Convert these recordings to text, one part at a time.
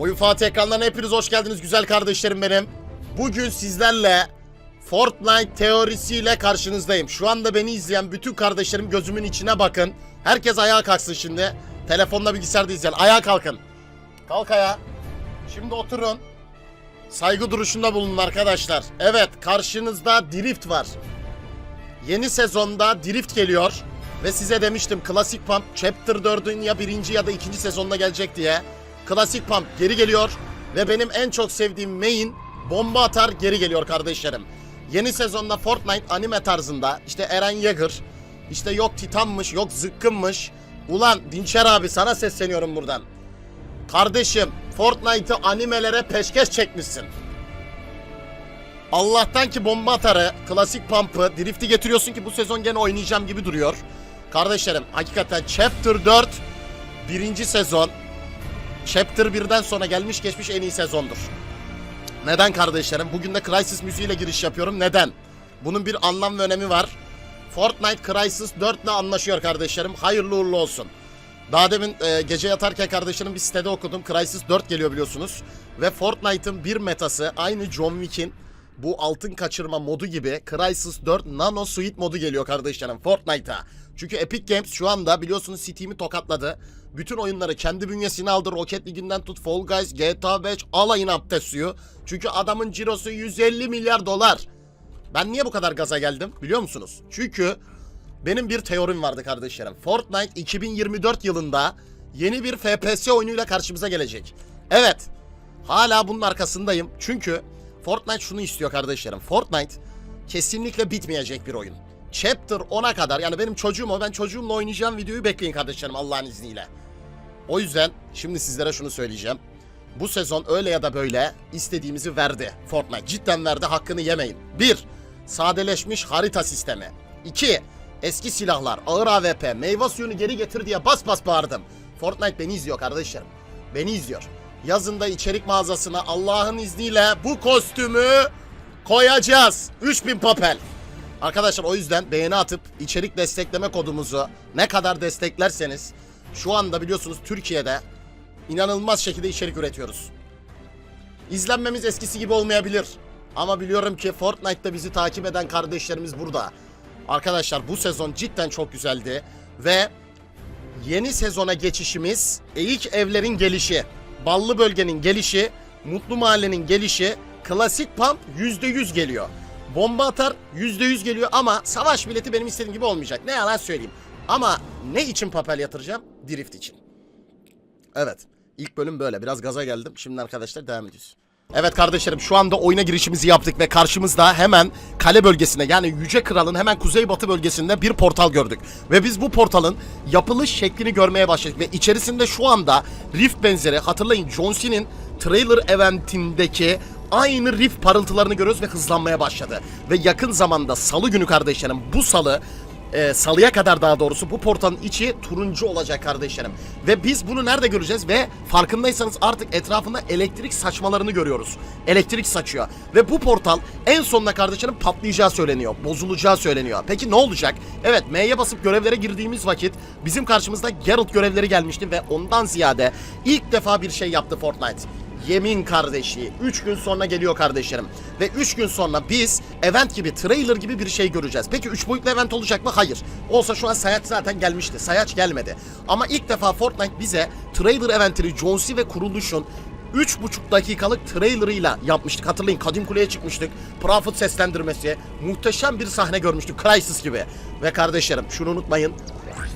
Oyun Fatih ekranlarına hepiniz hoş geldiniz güzel kardeşlerim benim. Bugün sizlerle Fortnite teorisiyle karşınızdayım. Şu anda beni izleyen bütün kardeşlerim gözümün içine bakın. Herkes ayağa kalksın şimdi. Telefonla bilgisayarda izleyen ayağa kalkın. Kalk ayağa. Şimdi oturun. Saygı duruşunda bulunun arkadaşlar. Evet karşınızda Drift var. Yeni sezonda Drift geliyor. Ve size demiştim Classic Pump Chapter 4'ün ya birinci ya da ikinci sezonuna gelecek diye. Classic Pump geri geliyor. Ve benim en çok sevdiğim main bomba atar geri geliyor kardeşlerim. Yeni sezonda Fortnite anime tarzında işte Eren Yeager, işte yok Titan'mış, yok Zıkkın'mış. Ulan Dinçer abi sana sesleniyorum buradan. Kardeşim Fortnite'ı animelere peşkeş çekmişsin. Allah'tan ki bomba atarı, klasik pump'ı, drift'i getiriyorsun ki bu sezon gene oynayacağım gibi duruyor. Kardeşlerim hakikaten Chapter 4 birinci sezon Chapter 1'den sonra gelmiş geçmiş en iyi sezondur. Neden kardeşlerim? Bugün de Crysis müziğiyle giriş yapıyorum. Neden? Bunun bir anlam ve önemi var. Fortnite Crysis 4 ile anlaşıyor kardeşlerim. Hayırlı uğurlu olsun. Daha demin e, gece yatarken kardeşlerim bir sitede okudum. Crysis 4 geliyor biliyorsunuz. Ve Fortnite'ın bir metası aynı John Wick'in bu altın kaçırma modu gibi Crysis 4 Nano Suite modu geliyor kardeşlerim Fortnite'a. Çünkü Epic Games şu anda biliyorsunuz Steam'i tokatladı. Bütün oyunları kendi bünyesine aldı. Rocket League'inden tut Fall Guys, GTA 5 alayın abdestiyor. Çünkü adamın cirosu 150 milyar dolar. Ben niye bu kadar gaza geldim biliyor musunuz? Çünkü benim bir teorim vardı kardeşlerim. Fortnite 2024 yılında yeni bir FPS oyunuyla karşımıza gelecek. Evet. Hala bunun arkasındayım. Çünkü Fortnite şunu istiyor kardeşlerim. Fortnite kesinlikle bitmeyecek bir oyun. Chapter 10'a kadar yani benim çocuğum o ben çocuğumla oynayacağım videoyu bekleyin kardeşlerim Allah'ın izniyle. O yüzden şimdi sizlere şunu söyleyeceğim. Bu sezon öyle ya da böyle istediğimizi verdi Fortnite. Cidden verdi hakkını yemeyin. 1. Sadeleşmiş harita sistemi. 2. Eski silahlar, ağır AWP, meyve suyunu geri getir diye bas bas bağırdım. Fortnite beni izliyor kardeşlerim. Beni izliyor. Yazında içerik mağazasına Allah'ın izniyle bu kostümü koyacağız. 3000 papel. Arkadaşlar o yüzden beğeni atıp içerik destekleme kodumuzu ne kadar desteklerseniz şu anda biliyorsunuz Türkiye'de inanılmaz şekilde içerik üretiyoruz. İzlenmemiz eskisi gibi olmayabilir. Ama biliyorum ki Fortnite'da bizi takip eden kardeşlerimiz burada. Arkadaşlar bu sezon cidden çok güzeldi ve yeni sezona geçişimiz Eğik Evler'in gelişi, Ballı Bölge'nin gelişi, Mutlu Mahalle'nin gelişi, Klasik Pump %100 geliyor. Bomba atar %100 geliyor ama savaş bileti benim istediğim gibi olmayacak. Ne yalan söyleyeyim. Ama ne için papel yatıracağım? Drift için. Evet. İlk bölüm böyle. Biraz gaza geldim. Şimdi arkadaşlar devam ediyoruz. Evet kardeşlerim şu anda oyuna girişimizi yaptık ve karşımızda hemen kale bölgesinde yani Yüce Kral'ın hemen kuzeybatı bölgesinde bir portal gördük. Ve biz bu portalın yapılış şeklini görmeye başladık ve içerisinde şu anda Rift benzeri hatırlayın John Cena'nın trailer eventindeki aynı Rift parıltılarını görüyoruz ve hızlanmaya başladı. Ve yakın zamanda salı günü kardeşlerim bu salı e, salıya kadar daha doğrusu bu portalın içi turuncu olacak kardeşlerim. Ve biz bunu nerede göreceğiz ve farkındaysanız artık etrafında elektrik saçmalarını görüyoruz. Elektrik saçıyor. Ve bu portal en sonunda kardeşlerim patlayacağı söyleniyor. Bozulacağı söyleniyor. Peki ne olacak? Evet M'ye basıp görevlere girdiğimiz vakit bizim karşımızda Geralt görevleri gelmişti ve ondan ziyade ilk defa bir şey yaptı Fortnite. Yemin kardeşliği. 3 gün sonra geliyor kardeşlerim. Ve 3 gün sonra biz event gibi, trailer gibi bir şey göreceğiz. Peki 3 boyutlu event olacak mı? Hayır. Olsa şu an Sayaç zaten gelmişti. Sayaç gelmedi. Ama ilk defa Fortnite bize trailer eventini John C. ve kuruluşun 3,5 dakikalık trailerıyla yapmıştık. Hatırlayın Kadim Kule'ye çıkmıştık. Prophet seslendirmesi. Muhteşem bir sahne görmüştük. Crysis gibi. Ve kardeşlerim şunu unutmayın.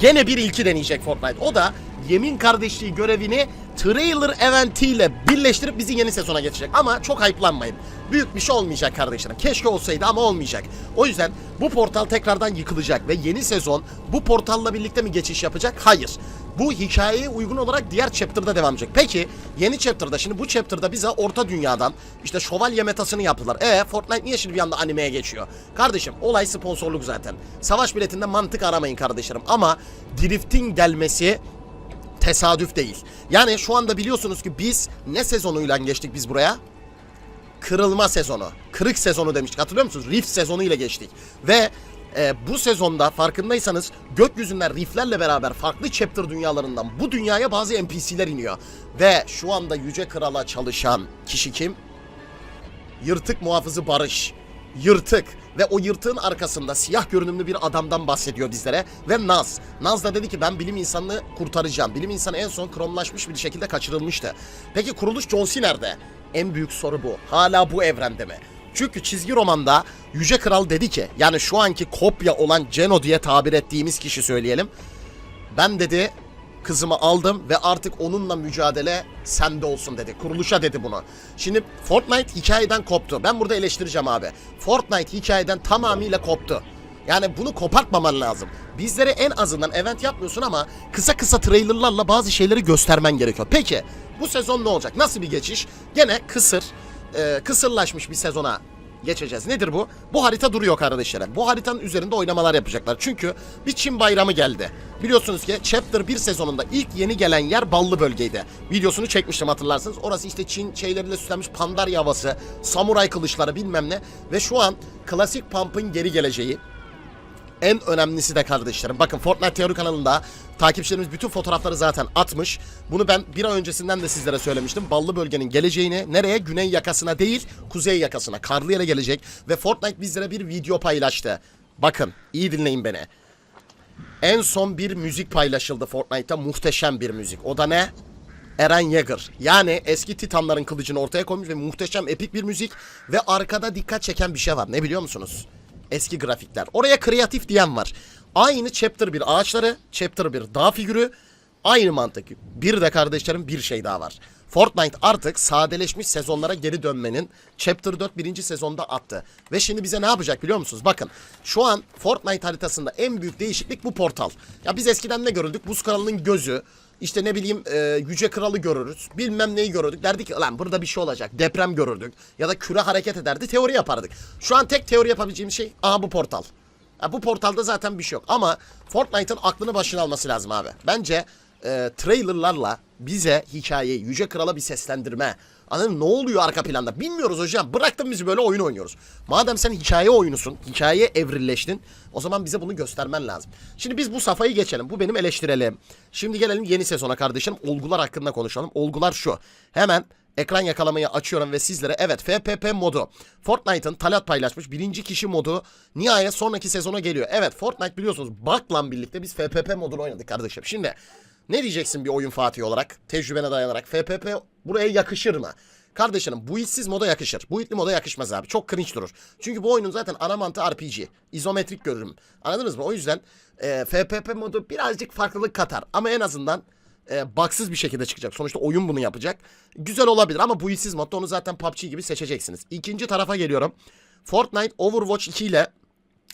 Gene bir ilki deneyecek Fortnite. O da Yemin Kardeşliği görevini trailer eventiyle birleştirip bizi yeni sezona geçecek. Ama çok hype'lanmayın. Büyük bir şey olmayacak kardeşlerim. Keşke olsaydı ama olmayacak. O yüzden bu portal tekrardan yıkılacak ve yeni sezon bu portalla birlikte mi geçiş yapacak? Hayır. Bu hikayeye uygun olarak diğer chapter'da devam edecek. Peki yeni chapter'da şimdi bu chapter'da bize orta dünyadan işte şövalye metasını yaptılar. E Fortnite niye şimdi bir anda animeye geçiyor? Kardeşim olay sponsorluk zaten. Savaş biletinde mantık aramayın kardeşlerim ama Drift'in gelmesi tesadüf değil. Yani şu anda biliyorsunuz ki biz ne sezonuyla geçtik biz buraya? Kırılma sezonu. Kırık sezonu demiştik hatırlıyor musunuz? Rift sezonu ile geçtik. Ve Ee, bu sezonda farkındaysanız gökyüzünden riflerle beraber farklı chapter dünyalarından bu dünyaya bazı NPC'ler iniyor. Ve şu anda Yüce Kral'a çalışan kişi kim? Yırtık muhafızı Barış. Yırtık. Ve o yırtığın arkasında siyah görünümlü bir adamdan bahsediyor bizlere. Ve Naz. Naz da dedi ki ben bilim insanını kurtaracağım. Bilim insanı en son kromlaşmış bir şekilde kaçırılmıştı. Peki kuruluş John C. nerede? En büyük soru bu. Hala bu evrende mi? Çünkü çizgi romanda Yüce Kral dedi ki yani şu anki kopya olan Geno diye tabir ettiğimiz kişi söyleyelim. Ben dedi kızımı aldım ve artık onunla mücadele sende olsun dedi. Kuruluşa dedi bunu. Şimdi Fortnite hikayeden koptu. Ben burada eleştireceğim abi. Fortnite hikayeden tamamıyla koptu. Yani bunu kopartmaman lazım. Bizlere en azından event yapmıyorsun ama kısa kısa trailerlarla bazı şeyleri göstermen gerekiyor. Peki bu sezon ne olacak? Nasıl bir geçiş? Gene kısır, e, kısırlaşmış bir sezona geçeceğiz. Nedir bu? Bu harita duruyor kardeşlerim. Bu haritanın üzerinde oynamalar yapacaklar. Çünkü bir Çin bayramı geldi. Biliyorsunuz ki Chapter 1 sezonunda ilk yeni gelen yer Ballı bölgeydi. Videosunu çekmiştim hatırlarsınız. Orası işte Çin şeyleriyle süslenmiş pandarya havası, samuray kılıçları bilmem ne. Ve şu an klasik Pump'ın geri geleceği, en önemlisi de kardeşlerim. Bakın Fortnite Teori kanalında takipçilerimiz bütün fotoğrafları zaten atmış. Bunu ben bir ay öncesinden de sizlere söylemiştim. Ballı bölgenin geleceğini nereye? Güney yakasına değil, kuzey yakasına. Karlı yere gelecek. Ve Fortnite bizlere bir video paylaştı. Bakın iyi dinleyin beni. En son bir müzik paylaşıldı Fortnite'ta. Muhteşem bir müzik. O da ne? Eren Yeager. Yani eski Titanların kılıcını ortaya koymuş ve muhteşem epik bir müzik. Ve arkada dikkat çeken bir şey var. Ne biliyor musunuz? Eski grafikler. Oraya kreatif diyen var. Aynı Chapter 1 ağaçları, Chapter 1 dağ figürü. Aynı mantık. Bir de kardeşlerim bir şey daha var. Fortnite artık sadeleşmiş sezonlara geri dönmenin Chapter 4 birinci sezonda attı. Ve şimdi bize ne yapacak biliyor musunuz? Bakın şu an Fortnite haritasında en büyük değişiklik bu portal. Ya biz eskiden ne görürdük? Buz kralının gözü, işte ne bileyim e, yüce kralı görürüz. Bilmem neyi görürdük. Derdik ki lan burada bir şey olacak. Deprem görürdük. Ya da küre hareket ederdi. Teori yapardık. Şu an tek teori yapabileceğimiz şey aha bu portal. Ya bu portalda zaten bir şey yok. Ama Fortnite'ın aklını başına alması lazım abi. Bence e, trailerlarla bize hikayeyi, Yüce Kral'a bir seslendirme. Anladın mı? Ne oluyor arka planda? Bilmiyoruz hocam. Bıraktın bizi böyle oyun oynuyoruz. Madem sen hikaye oyunusun, hikayeye evrilleştin, o zaman bize bunu göstermen lazım. Şimdi biz bu safhayı geçelim. Bu benim eleştirelim. Şimdi gelelim yeni sezona kardeşim. Olgular hakkında konuşalım. Olgular şu. Hemen ekran yakalamayı açıyorum ve sizlere evet FPP modu. Fortnite'ın Talat paylaşmış birinci kişi modu nihayet sonraki sezona geliyor. Evet Fortnite biliyorsunuz Bug'la birlikte biz FPP modunu oynadık kardeşim. Şimdi ne diyeceksin bir oyun Fatih olarak? Tecrübene dayanarak. FPP buraya yakışır mı? Kardeşlerim bu hissiz moda yakışır. Bu hitli moda yakışmaz abi. Çok cringe durur. Çünkü bu oyunun zaten ana mantığı RPG. İzometrik görünüm. Anladınız mı? O yüzden e, FPP modu birazcık farklılık katar. Ama en azından e, baksız bir şekilde çıkacak. Sonuçta oyun bunu yapacak. Güzel olabilir ama bu hissiz modda onu zaten PUBG gibi seçeceksiniz. İkinci tarafa geliyorum. Fortnite Overwatch 2 ile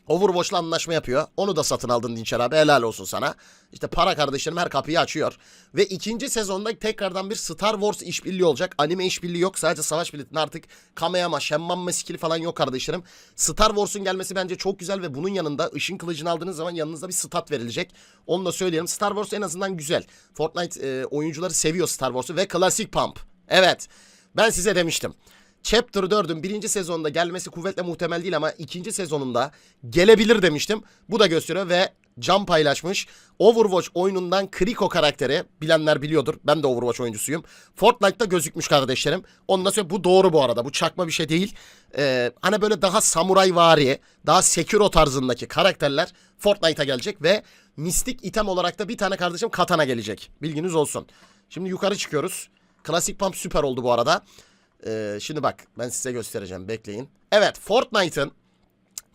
Overwatch'la anlaşma yapıyor. Onu da satın aldın Dinçer abi. Helal olsun sana. İşte para kardeşlerim her kapıyı açıyor. Ve ikinci sezonda tekrardan bir Star Wars işbirliği olacak. Anime işbirliği yok. Sadece savaş biletinin artık Kameyama, Shenmue skill falan yok kardeşlerim. Star Wars'un gelmesi bence çok güzel ve bunun yanında ışın kılıcını aldığınız zaman yanınızda bir stat verilecek. Onu da söyleyelim. Star Wars en azından güzel. Fortnite e, oyuncuları seviyor Star Wars'u ve Classic Pump. Evet. Ben size demiştim. Chapter 4'ün birinci sezonunda gelmesi kuvvetle muhtemel değil ama ikinci sezonunda gelebilir demiştim. Bu da gösteriyor ve cam paylaşmış. Overwatch oyunundan Kriko karakteri bilenler biliyordur. Ben de Overwatch oyuncusuyum. Fortnite'da gözükmüş kardeşlerim. Ondan sonra bu doğru bu arada. Bu çakma bir şey değil. Ee, hani böyle daha samuray vari, daha Sekiro tarzındaki karakterler Fortnite'a gelecek ve mistik item olarak da bir tane kardeşim katana gelecek. Bilginiz olsun. Şimdi yukarı çıkıyoruz. Klasik Pump süper oldu bu arada. Ee, şimdi bak ben size göstereceğim bekleyin. Evet Fortnite'ın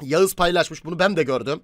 Yağız paylaşmış bunu ben de gördüm.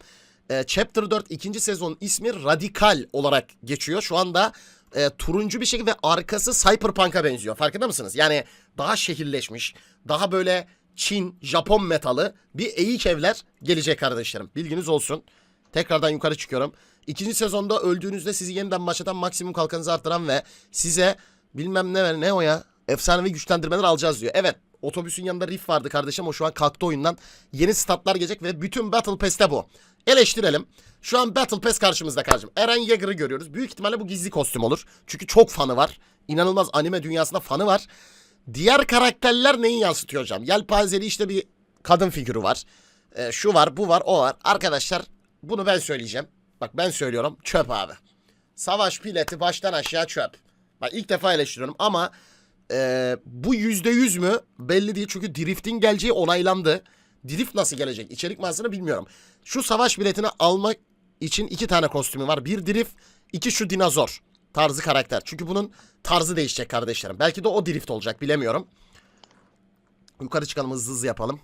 Ee, Chapter 4 ikinci sezon ismi Radikal olarak geçiyor. Şu anda e, turuncu bir şekilde arkası Cyberpunk'a benziyor. Farkında mısınız? Yani daha şehirleşmiş, daha böyle Çin, Japon metalı bir eğik evler gelecek kardeşlerim. Bilginiz olsun. Tekrardan yukarı çıkıyorum. İkinci sezonda öldüğünüzde sizi yeniden başlatan maksimum kalkanınızı arttıran ve size bilmem ne ne o ya efsanevi güçlendirmeler alacağız diyor. Evet otobüsün yanında Riff vardı kardeşim o şu an kalktı oyundan. Yeni statlar gelecek ve bütün Battle Pass'te bu. Eleştirelim. Şu an Battle Pass karşımızda kardeşim. Eren Yeager'ı görüyoruz. Büyük ihtimalle bu gizli kostüm olur. Çünkü çok fanı var. İnanılmaz anime dünyasında fanı var. Diğer karakterler neyi yansıtıyor hocam? Yelpazeli işte bir kadın figürü var. Ee, şu var, bu var, o var. Arkadaşlar bunu ben söyleyeceğim. Bak ben söylüyorum. Çöp abi. Savaş bileti baştan aşağı çöp. Bak ilk defa eleştiriyorum ama e, bu yüzde yüz mü belli değil. Çünkü drifting geleceği onaylandı. Drift nasıl gelecek? İçerik mağazasını bilmiyorum. Şu savaş biletini almak için iki tane kostümü var. Bir drift, iki şu dinozor tarzı karakter. Çünkü bunun tarzı değişecek kardeşlerim. Belki de o drift olacak bilemiyorum. Yukarı çıkalım hızlı hızlı yapalım.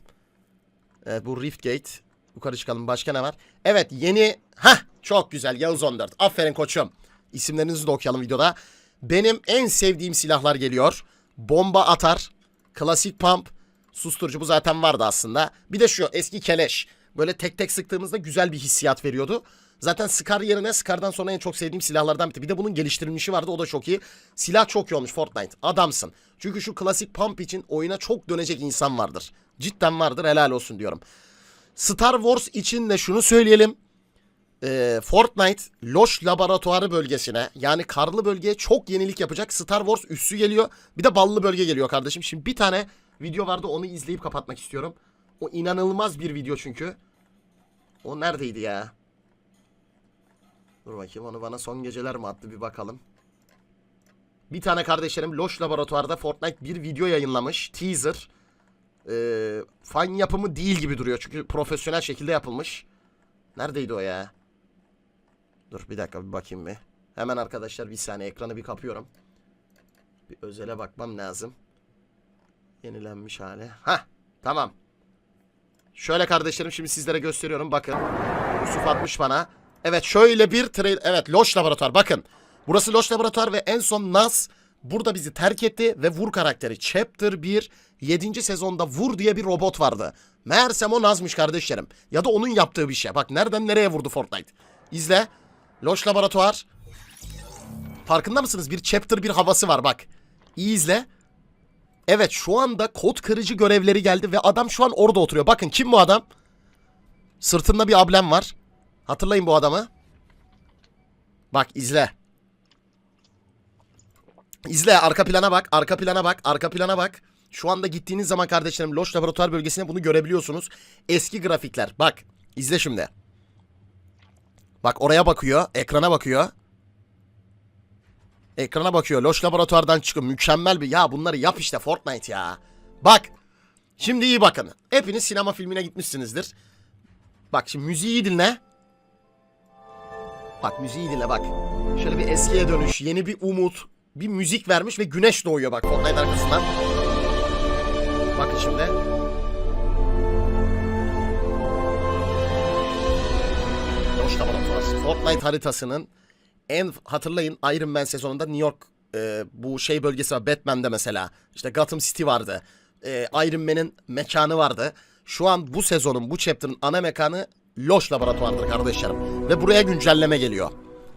Evet bu Rift Gate. Yukarı çıkalım. Başka ne var? Evet yeni... Hah çok güzel Yavuz 14. Aferin koçum. İsimlerinizi de okuyalım videoda. Benim en sevdiğim silahlar geliyor. Bomba atar. Klasik pump. Susturucu bu zaten vardı aslında. Bir de şu eski keleş. Böyle tek tek sıktığımızda güzel bir hissiyat veriyordu. Zaten Scar yerine Scar'dan sonra en çok sevdiğim silahlardan biri. Bir de bunun geliştirilmişi vardı o da çok iyi. Silah çok iyi olmuş Fortnite. Adamsın. Çünkü şu klasik pump için oyuna çok dönecek insan vardır. Cidden vardır helal olsun diyorum. Star Wars için de şunu söyleyelim. Ee, Fortnite Loş Laboratuvarı bölgesine yani karlı bölgeye çok yenilik yapacak. Star Wars üssü geliyor. Bir de ballı bölge geliyor kardeşim. Şimdi bir tane video vardı onu izleyip kapatmak istiyorum. O inanılmaz bir video çünkü. O neredeydi ya? Dur bakayım onu bana son geceler mi attı bir bakalım. Bir tane kardeşlerim Loş Laboratuvar'da Fortnite bir video yayınlamış. Teaser. Ee, fan yapımı değil gibi duruyor çünkü profesyonel şekilde yapılmış. Neredeydi o ya? Dur bir dakika bir bakayım bir. Hemen arkadaşlar bir saniye ekranı bir kapıyorum. Bir özele bakmam lazım. Yenilenmiş hali. Ha tamam. Şöyle kardeşlerim şimdi sizlere gösteriyorum bakın. Yusuf atmış bana. Evet şöyle bir trail. Evet Loş Laboratuvar bakın. Burası Loş Laboratuvar ve en son Nas burada bizi terk etti ve Vur karakteri. Chapter 1 7. sezonda Vur diye bir robot vardı. Meğersem o Naz'mış kardeşlerim. Ya da onun yaptığı bir şey. Bak nereden nereye vurdu Fortnite. İzle. Loş Laboratuvar. Farkında mısınız? Bir Chapter 1 havası var bak. İyi izle. Evet şu anda kod kırıcı görevleri geldi ve adam şu an orada oturuyor. Bakın kim bu adam? Sırtında bir ablem var. Hatırlayın bu adamı. Bak izle. İzle arka plana bak, arka plana bak, arka plana bak. Şu anda gittiğiniz zaman kardeşlerim Loş Laboratuvar bölgesine bunu görebiliyorsunuz. Eski grafikler. Bak izle şimdi. Bak oraya bakıyor, ekrana bakıyor. Ekrana bakıyor. Loş laboratuvardan çıkıyor. Mükemmel bir. Ya bunları yap işte Fortnite ya. Bak. Şimdi iyi bakın. Hepiniz sinema filmine gitmişsinizdir. Bak şimdi müziği dinle. Bak müziği dinle bak. Şöyle bir eskiye dönüş. Yeni bir umut. Bir müzik vermiş ve güneş doğuyor bak Fortnite arkasından. Bakın şimdi. Loş laboratuvar. Fortnite haritasının en hatırlayın Iron Man sezonunda New York e, bu şey bölgesi var Batman'de mesela. İşte Gotham City vardı. E, Iron Man'in mekanı vardı. Şu an bu sezonun bu chapter'ın ana mekanı Loş Laboratuvardır kardeşlerim. Ve buraya güncelleme geliyor.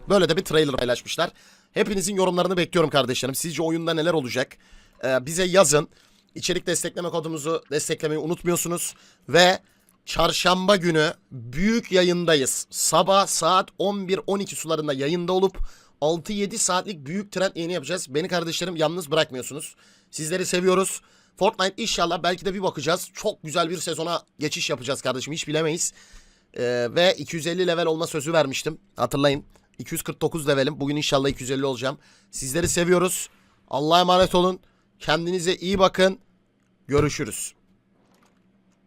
Böyle de bir trailer paylaşmışlar. Hepinizin yorumlarını bekliyorum kardeşlerim. Sizce oyunda neler olacak? E, bize yazın. İçerik destekleme kodumuzu desteklemeyi unutmuyorsunuz. Ve çarşamba günü büyük yayındayız. Sabah saat 11-12 sularında yayında olup 6-7 saatlik büyük trend yayını yapacağız. Beni kardeşlerim yalnız bırakmıyorsunuz. Sizleri seviyoruz. Fortnite inşallah belki de bir bakacağız. Çok güzel bir sezona geçiş yapacağız kardeşim. Hiç bilemeyiz. Ee, ve 250 level olma sözü vermiştim. Hatırlayın. 249 levelim. Bugün inşallah 250 olacağım. Sizleri seviyoruz. Allah'a emanet olun. Kendinize iyi bakın. Görüşürüz.